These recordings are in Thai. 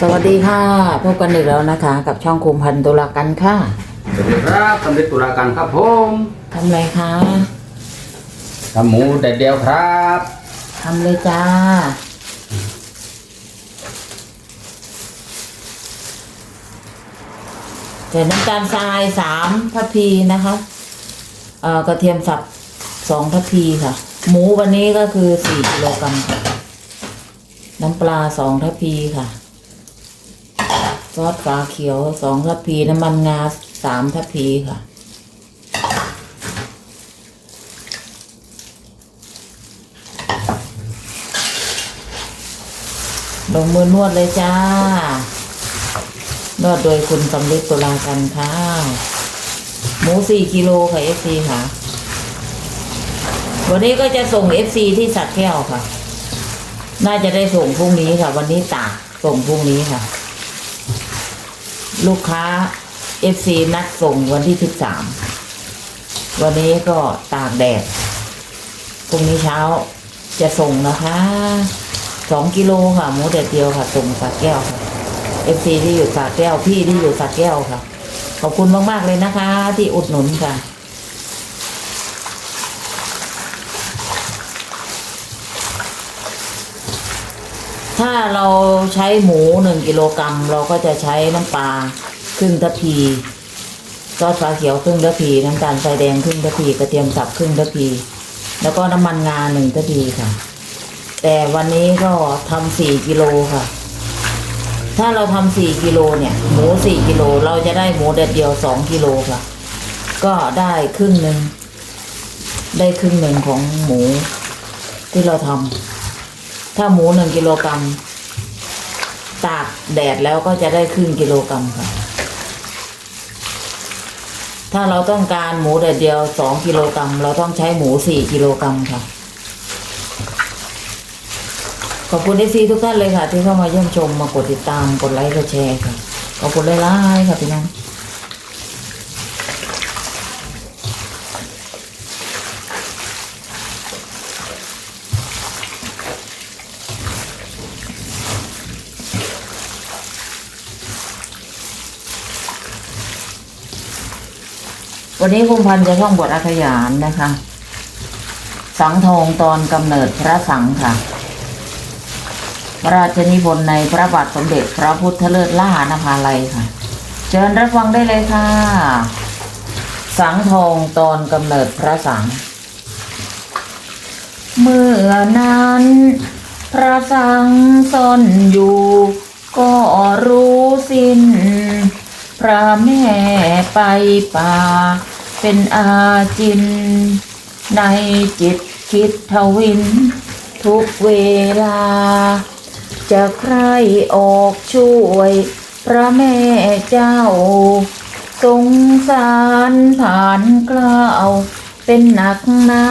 สวัสดีค่ะ พบกันอีกแล้วนะคะ กับช่องคุมพันตุลากันค่ะสวัสดีครับสำเร็จตุลาการครับผมทำอะไรคะทำหมูแดดเดียวครับทำเลยจ้า ใส่น้ำตาลทรายสามทัพพีนะคะเอ่อกระเทียมสับสองทัพพีค่ะ หมูวันนี้ก็คือสี่กิโลกรัมค่ะน้ำปลาสองทัพพีค่ะ ซอสฟ้าเขียวสองทัพพีน้ำมันงาสามทัพพีค่ะ ลงมือนวดเลยจ้านวดโดยคุณสำลิดตุลากันค่ะหมูสี่กิโลค่ะ FC ค่ะ วันนี้ก็จะส่ง FC ที่สักแก้วค่ะ น่าจะได้ส่งพรุ่งนี้ค่ะ วันนี้ตากส่งพรุ่งนี้ค่ะ ลูกค้าเอฟซีนัดส่งวันที่สิบสามวันนี้ก็ตากแดดพรุ่งนี้เช้าจะส่งนะคะสองกิโลค่ะหมูแดดเดียวค่ะส่งสาแก้วค่ะเอฟซีที่อยู่สาแก้วพี่ที่อยู่สาแก้วค่ะ ขอบคุณมากๆเลยนะคะ ที่อุดหนุนค่ะ ถ้าเราใช้หมูหนึ่งกิโลกรัมเราก็จะใช้น้ำปลาครึ่งทัพพีซอสฟ้าเขียวครึ่งทัพพีน้ำตาลทรายแดงครึ่งทัพพีกระเทียมสับครึ่งทัพพีแล้วก็น้ำมันงาหนึ่งทัพพีค่ะ แต่วันนี้ก็ทำสี่กิโลค่ะ ถ้าเราทำสี่กิโลเนี่ย หมูสี่กิโลเราจะได้หมูแดดเดียวสองกิโลค่ะ ก็ได้ครึ่งหนึ่งได้ครึ่งหนึ่งของหมูที่เราทำ ถ้าหมูหนึ่งกิโลกรัมตากแดดแล้วก็จะได้ครึ่งกิโลกรัมค่ะ ถ้าเราต้องการหมูแดดเดียวสองกิโลกรัมเราต้องใช้หมูสี่กิโลกรัมค่ะ ขอบคุณเอซีทุกท่านเลยค่ะ ที่เข้ามาเยี่ยมชมมากดติดตามกดไลค์กดแชร์ค่ะ ขอบคุณหลายๆค่ะพี่น้อง วันนี้คุณพันธ์จะท่องบทอาขยานนะคะ สังทองตอนกำเนิดพระสังค่ะพระราชนิพนธ์ในพระบาทสมเด็จพระพุทธเลิศล่านภาลัยค่ะ เชิญรับฟังได้เลยค่ะ สังทองตอนกำเนิดพระสัง เมื่อนั้น พระสังซ่อนอยู่ ก็รู้สิ้น พระแม่ไปป่า เป็นอาจิน ในจิตคิดทวิน ทุกเวลา จะใครออกช่วย พระแม่เจ้า สงสารผ่านกล้าวเป็นหนักหนา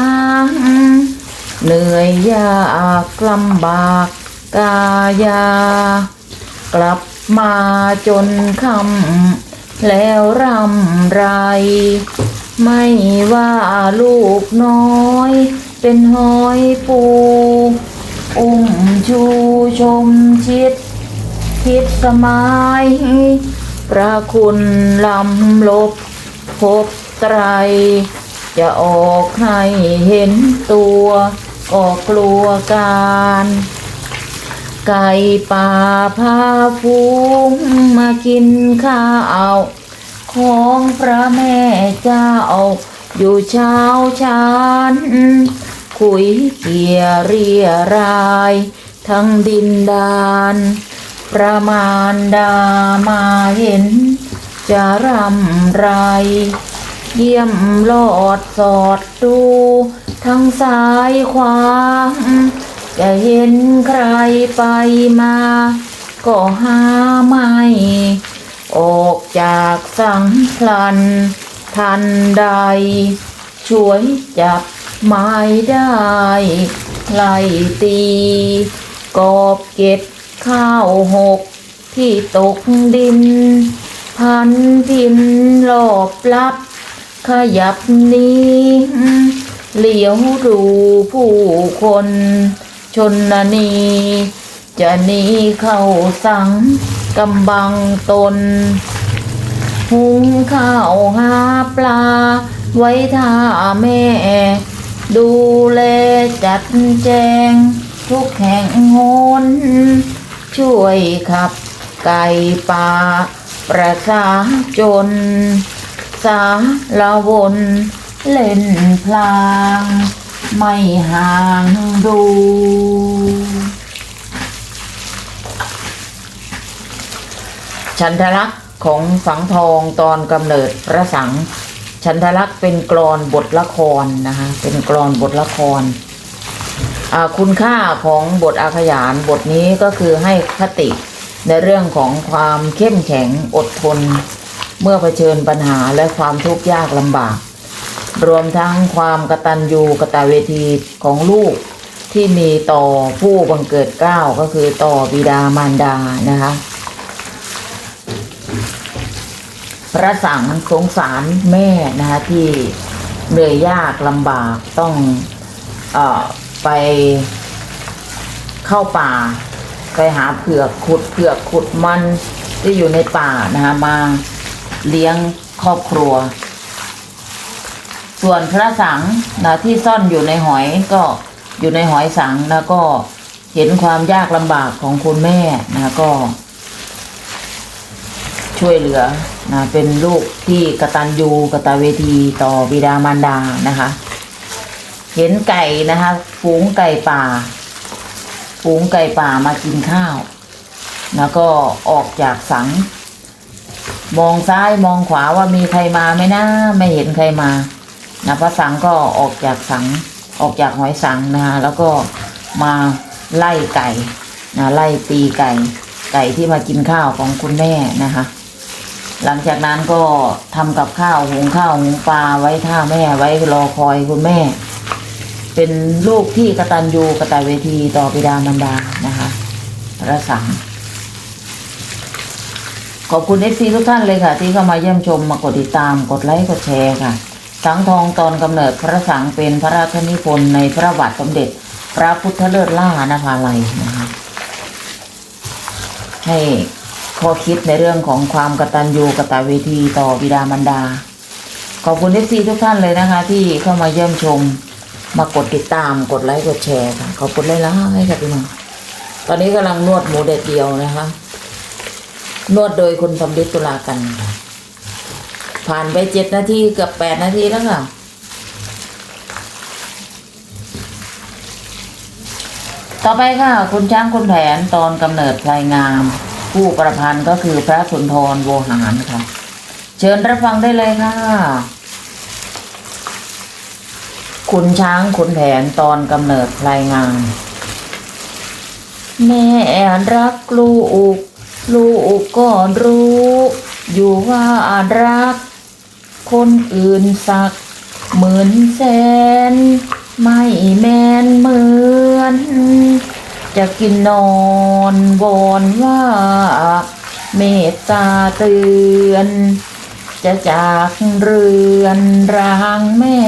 เหนื่อยยากลำบากกายากลับ มาจนคำแล้วรำไร ไม่ว่าลูกน้อย เป็นหอยปู อุ้มชูชมชิดคิดสมัยพระคุณลำลบพบไตร จะออกให้เห็นตัวก็กลัวการ ไก่ป่าพาฟูงมากินข้าวของพระแม่เจ้า อยู่เช้าชานคุยเกียเรียราย ทั้งดินดาน ประมาณดามาเห็น จะรำไร เยี่ยมลอดสอดดู ทั้งซ้ายขวา จะเห็นใครไปมา ก็หาไม่ ออกจากสังพลัน ทันใด ช่วยจับไม้ได้ไล่ตี กอบเก็บข้าวหกที่ตกดิน พันพินหลบลับ ขยับนี้ เหลียวดูผู้คน ชนนี จะหนีเข้าสังกำบังตน หุงข้าวหาปลา ไว้ท่าแม่ ดูแลจัดแจง ทุกแห่งหนช่วยขับไก่ป่า ประสาจน สาละวนเล่นพลาง ไม่ห่างดู ฉันทลักษ์ของฝังทองตอนกำเนิดพระสัง ฉันทลักษ์เป็นกรอนบทละครนะคะ เป็นกรอนบทละคร คุณค่าของบทอาขยานบทนี้ก็คือให้คติในเรื่องของความเข้มแข็งอดทน เมื่อเผชิญปัญหาและความทุกข์ยากลำบาก รวมทั้งความกตัญญูกตเวทีของลูกที่มีต่อผู้บังเกิดเก้าก็คือต่อบิดามารดานะคะพระสังสงสารแม่นะคะที่เหนื่อยยากลำบากต้องเออไปเข้าป่า ไปหาเผือกขุดเผือกขุดมันที่อยู่ในป่านะคะมาเลี้ยงครอบครัว ส่วนพระสังนะที่ซ่อนอยู่ในหอยก็อยู่ในหอยสังแล้วก็เห็นความยากลำบากของคุณแม่นะก็ ช่วยเหลือนะเป็นลูกที่กตัญญูกตเวทีต่อบิดามารดานะคะ เห็นไก่นะคะฝูงไก่ป่าฝูงไก่ป่ามากินข้าว แล้วก็ออกจากสัง มองซ้ายมองขวาว่ามีใครมาไหมนะไม่เห็นใครมา นะพระสังก็ออกจากสังออกจากหอยสังนะคะแล้วก็มาไล่ไก่นะไล่ตีไก่ ไก่ที่มากินข้าวของคุณแม่นะคะ หลังจากนั้นก็ทำกับข้าวหุงข้าวหุงปลาไว้ท่าแม่ไว้รอคอยคุณแม่ เป็นลูกที่กระตัญญูกระตเวทีต่อบิดามารดานะคะพระสังขอบคุณเอฟซีทุกท่านเลยค่ะ ที่เข้ามาเยี่ยมชมมากดติดตามกดไลค์กดแชร์ค่ะ สังทองตอนกำเนิดพระสังเป็นพระราชนิพนธ์ในพระบาทสมเด็จ พระพุทธเลิศล่านภาลัยนะคะให้ข้อคิดในเรื่องของความกตัญญูกตเวทีต่อบิดามารดา ขอบคุณเอฟซีทุกท่านเลยนะคะ ที่เข้ามาเยี่ยมชม มากดติดตามกดไลค์กดแชร์ค่ะขอบคุณเลยละให้ค่ะพี่น้องตอนนี้กำลังนวดหมูเด็ดเดียวนะคะ นวดโดยคุณสมฤทธิ์ตุลากันค่ะ ผ่านไปเจ็ดนาทีเกือบแปดนาทีแล้วค่ะ ต่อไปค่ะ คุณช้างคุณแผนตอนกำเนิดพลายงาม ผู้ประพันธ์ก็คือพระสุนทรโวหารค่ะ เชิญรับฟังได้เลยค่ะคุณช้างคุณแผนตอนกำเนิดพลายงามแม่รักลูก ลูกก็รู้ อยู่ว่ารัก คนอื่นสักหมื่นแสน ไม่แมนเหมือน จะกินนอนวอนว่าเมตตาเตือน จะจากเรือนรางแม่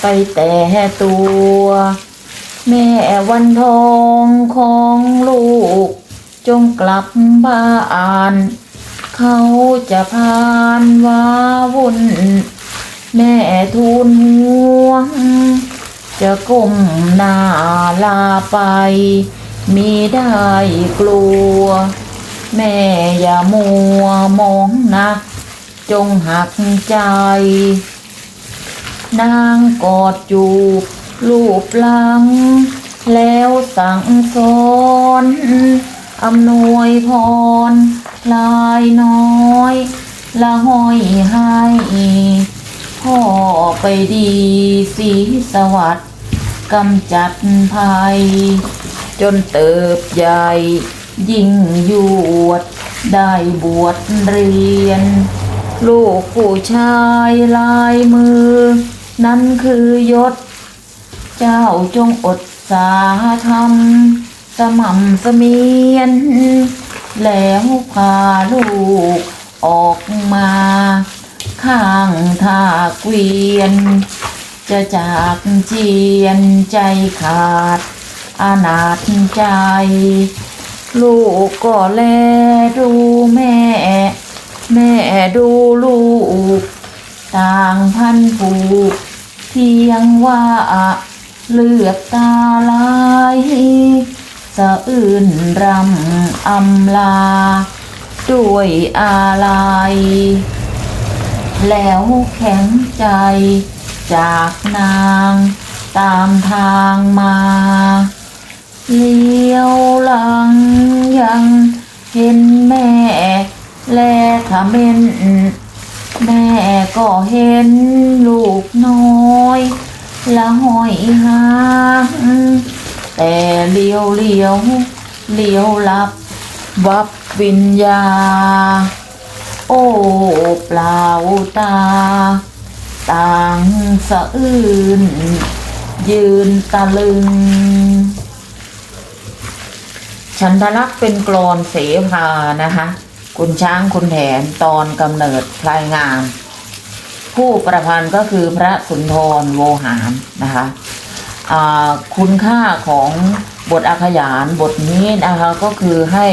ไปแต่ตัว แม่วันทองของลูก จงกลับบ้าน เขาจะพานวาวุ่น แม่ทูลห่วง จะก้มหน้าลาไปมีได้กลัว แม่อย่ามัวมองนักจงหักใจ นางกอดจูบลูบหลัง แล้วสั่งสอน อำนวยพรลายน้อย ละห้อยให้พ่อไปดีสีสวัสดิ์กำจัดภัย จนเติบใหญ่ ยิ่งยวด ได้บวชเรียน ลูกผู้ชายลายมือ นั้นคือยศ เจ้าจงอดสาธรรม สม่ำเสมียน แล้วพาลูกออกมา ข้างทาเกวียน จะจากเจียนใจขาด อานาจใจ ลูกก็แลดูแม่ แม่ดูลูก ต่างพันผูกเพียงว่าเลือดตาไหล สะอื่นรำอำลา ด้วยอาลัย แล้วแข็งใจ จากนางตามทางมา เลี้ยวหลังยังเห็นแม่ แลขเม็นแม่ก็เห็นลูกน้อย ละห้อยหาง แต่เลี้ยวเลี้ยวเลี้ยวหลับ วับวิญญา โอ้เปล่าตา ต่างสะอื้น ยืนตะลึง ฉันทลักษ์เป็นกรอนเสภานะคะ คุณช้างคุณแผนตอนกำเนิดพลายงาม ผู้ประพันธ์ก็คือพระสุนทรโวหารนะคะ คุณค่าของบทอาขยานบทนี้นะคะก็คือให้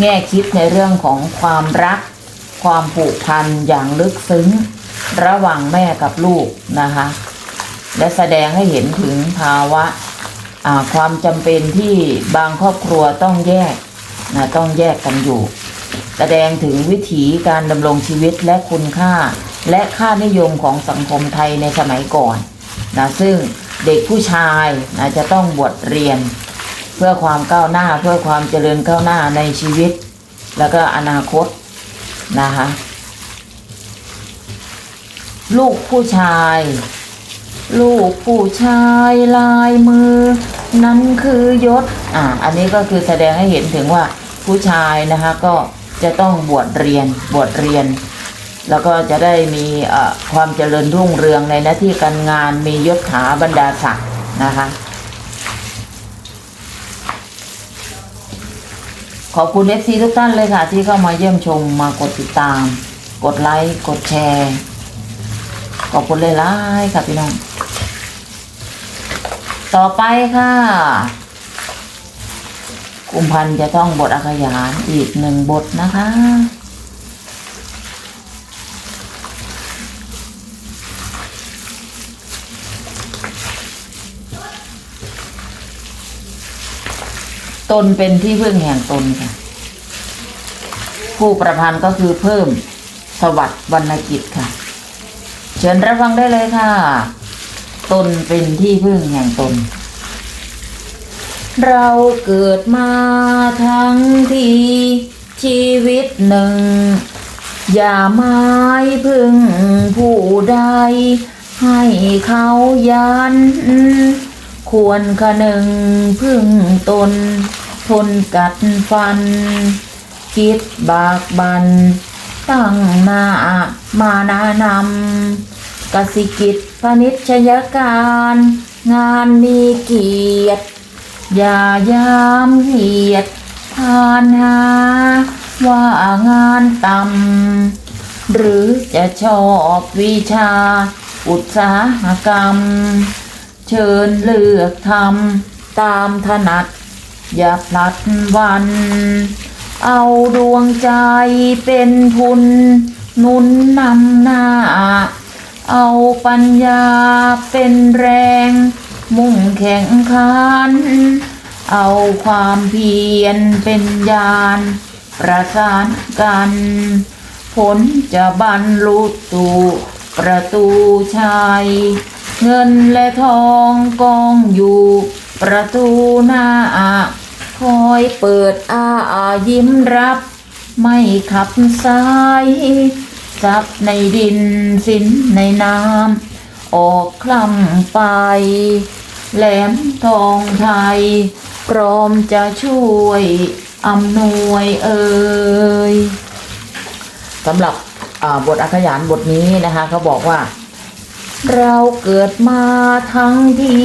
แง่คิดในเรื่องของความรัก ความผูกพันอย่างลึกซึ้ง ระหว่างแม่กับลูกนะคะ และแสดงให้เห็นถึงภาวะความจำเป็นที่บางครอบครัวต้องแยกนะต้องแยกกันอยู่ แสดงถึงวิถีการดำรงชีวิตและคุณค่า และค่านิยมของสังคมไทยในสมัยก่อนนะซึ่ง เด็กผู้ชายนะจะต้องบวชเรียน เพื่อความก้าวหน้าเพื่อความเจริญก้าวหน้าในชีวิต แล้วก็อนาคตนะคะลูกผู้ชาย ลูกผู้ชายลายมือ นั้นคือยศอ่าอันนี้ก็คือแสดงให้เห็นถึงว่าผู้ชายนะคะก็จะต้องบวชเรียนบวชเรียน แล้วก็จะได้มีความเจริญรุ่งเรืองในหน้าที่การงานมียศถาบรรดาศักดิ์นะคะ ขอบคุณเอฟซีทุกท่านเลยค่ะ ที่เข้ามาเยี่ยมชมมากดติดตาม กดไลค์กดแชร์ ขอบคุณเลยล่ายๆค่ะพี่น้อง ต่อไปค่ะ กุมพันธ์จะต้องบทอาขยานอีกหนึ่งบทนะคะ ตนเป็นที่พึ่งแห่งตนค่ะ ผู้ประพันธ์ก็คือเพิ่มสวัสดิ์วรรณกิจค่ะ เชิญรับฟังได้เลยค่ะ ตนเป็นที่พึ่งแห่งตน เราเกิดมาทั้งทีชีวิตหนึ่ง อย่าไม้พึ่งผู้ใด ให้เขายันควรคะหนึ่งพึ่งตน นกัดฟัน คิดบากบัน ตั้งหน้ามานานำกสิกิจพนิชยการ งานมีเกียรติ อย่ายามเหยียดทานหาว่างานต่ำหรือจะชอบวิชา อุตสาหกรรม เชิญเลือกทำตามถนัด อย่าพลัดวัน เอาดวงใจเป็นทุนนุนนำหน้า เอาปัญญาเป็นแรง มุ่งแข่งขัน เอาความเพียรเป็นยานประสานกัน ผลจะบรรลุสู่ประตูชัย เงินและทองกองอยู่ประตูหน้า คอยเปิดอาอายิ้มรับ ไม่ขับสายซับในดินสินในน้ำออกคลำไป แหลมทองไทย พร้อมจะช่วยอำนวยเอ่ยสำหรับบทอักขยานบทนี้นะคะเขาบอกว่า เราเกิดมาทั้งที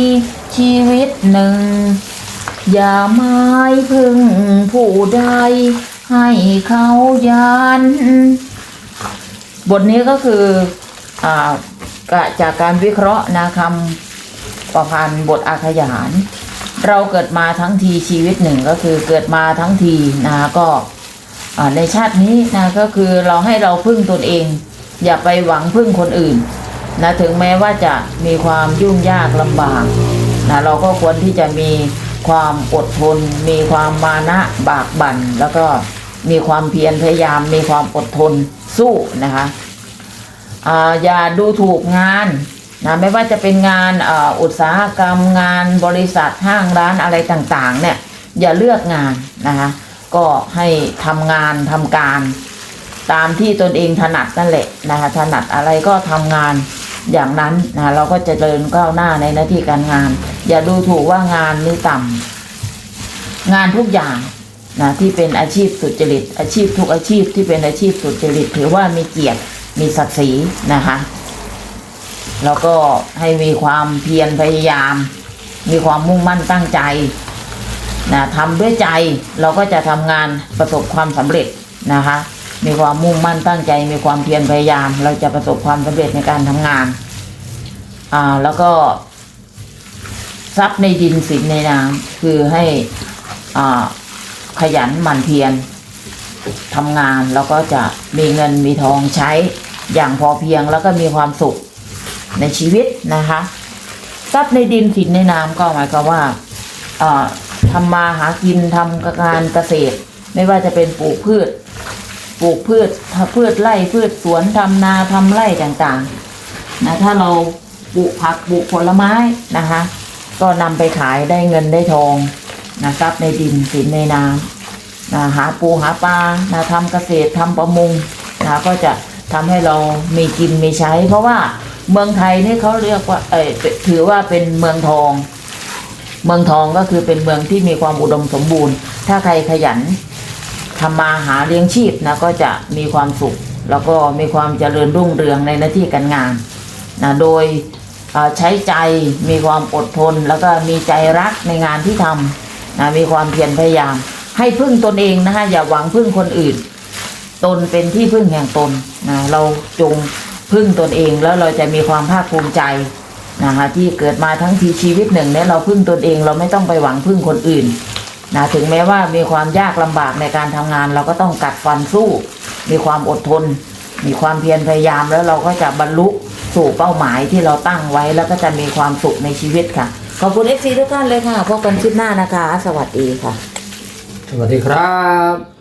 ชีวิตหนึ่ง อย่าไม้พึ่งผู้ใดให้เขายัน บทนี้ก็คืออ่ากะจากการวิเคราะห์นะคำประพันธ์บทอาขยาน เราเกิดมาทั้งทีชีวิตหนึ่งก็คือเกิดมาทั้งทีนะก็ในชาตินี้นะก็คือเราให้เราพึ่งตนเอง อย่าไปหวังพึ่งคนอื่นนะถึงแม้ว่าจะมีความยุ่งยากลำบากนะเราก็ควรที่จะมี ความอดทน มีความมานะบากบั่น แล้วก็มีความเพียรพยายาม มีความอดทนสู้นะคะอย่าดูถูกงานนะไม่ว่าจะเป็นงานออุตสาหกรรมงานบริษัทห้างร้านอะไรต่างๆ เนี่ย อย่าเลือกงานนะคะก็ให้ทำงานทำการ ตามที่ตนเองถนัดนั่นแหละนะคะถนัดอะไรก็ทำงานอย่างนั้นนะเราก็จะเดินก้าวหน้าในหน้าที่การงาน อย่าดูถูกว่างานนี้ต่ำงานทุกอย่างนะที่เป็นอาชีพสุจริต อาชีพทุกอาชีพที่เป็นอาชีพสุจริต ถือว่ามีเกียรติมีศักดิ์ศรีนะคะแล้วก็ให้มีความเพียรพยายาม มีความมุ่งมั่นตั้งใจนะทำด้วยใจเราก็จะทำงานประสบความสำเร็จนะคะ มีความมุ่งมั่นตั้งใจ มีความเพียรพยายาม เราจะประสบความสำเร็จในการทำงานอ่าแล้วก็ ทรัพย์ในดินสินในน้ำคือให้อขยันหมั่นเพียรทำงานแล้วก็จะมีเงินมีทองใช้อย่างพอเพียงแล้วก็มีความสุขในชีวิตนะคะทรัพย์ในดินสินในน้ำก็หมายความว่าทำมาหากินทำการเกษตร ไม่ว่าจะเป็นปลูกพืช ปลูกพืชพืชไร่พืชสวนทำนาทำไร่ต่างๆนะถ้าเราปลูกผักปลูกผลไม้นะคะ ก็นำไปขายได้เงินได้ทองนะทรัพย์ในดินสินในน้ำนะหาปูหาปลานะทำเกษตรทำประมงนะก็จะทำให้เรามีกินมีใช้ เพราะว่าเมืองไทยนี่เขาเรียกว่าเออถือว่าเป็นเมืองทอง เมืองทองก็คือเป็นเมืองที่มีความอุดมสมบูรณ์ ถ้าใครขยันทำมาหาเลี้ยงชีพนะก็จะมีความสุข แล้วก็มีความเจริญรุ่งเรืองในหน้าที่การงานนะโดย ใช้ใจมีความอดทน แล้วก็มีใจรักในงานที่ทำนะมีความเพียรพยายาม ให้พึ่งตนเองนะคะอย่าหวังพึ่งคนอื่น ตนเป็นที่พึ่งแห่งตนนะเราจงพึ่งตนเองแล้วเราจะมีความภาคภูมิใจนะคะที่เกิดมาทั้งทีชีวิตหนึ่งเนี่ยเราพึ่งตนเองเราไม่ต้องไปหวังพึ่งคนอื่นนะถึงแม้ว่ามีความยากลำบากในการทำงาน เราก็ต้องกัดฟันสู้ มีความอดทน มีความเพียรพยายามแล้วเราก็จะบรรลุ สู่เป้าหมายที่เราตั้งไว้แล้วก็จะมีความสุขในชีวิตค่ะ ขอบคุณเอฟซีทุกท่านเลยค่ะพบกันคลิปหน้านะคะ สวัสดีค่ะ สวัสดีครับ